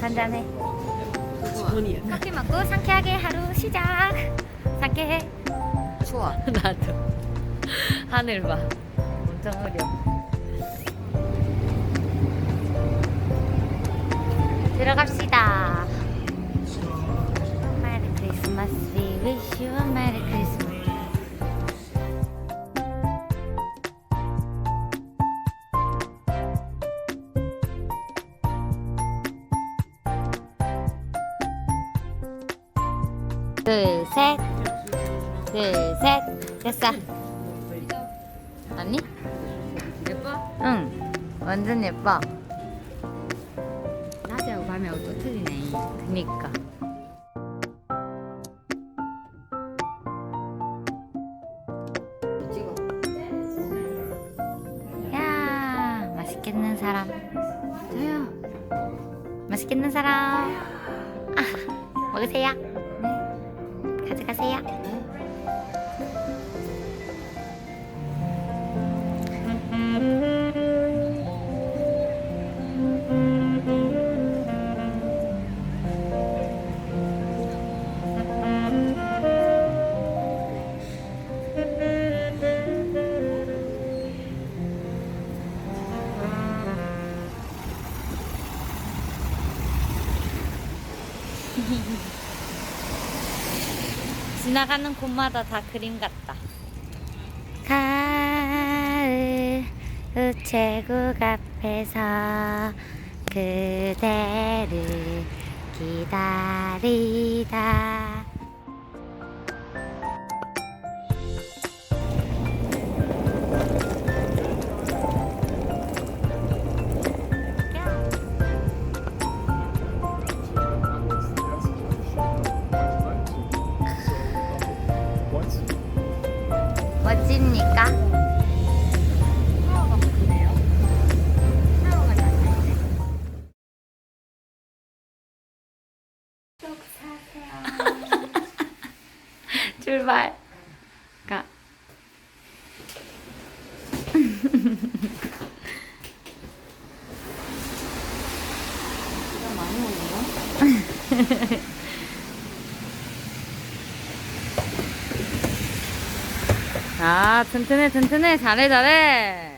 한잔해. 직원이야. 커피 먹고 상쾌하게 하루 시작. 상쾌해. 추워. 나도. 하늘 봐. 엄청 흐려. 들어갑시다 둘, 셋, 둘, 셋, 됐어. 아니? 예뻐? 응, 완전 예뻐. 낮하고 밤하고 또 틀리네. 그니까. 야, 맛있겠는 사람. 저요. 맛있겠는 사람. 아, 먹으세요. 네. 가져가세요. 지나가는 곳마다 다 그림 같다. 가을 우체국 앞에서 그대를 기다리다. 되네. 출발. 가. 많이 오네요. 아, 튼튼해, 튼튼해. 잘해, 잘해.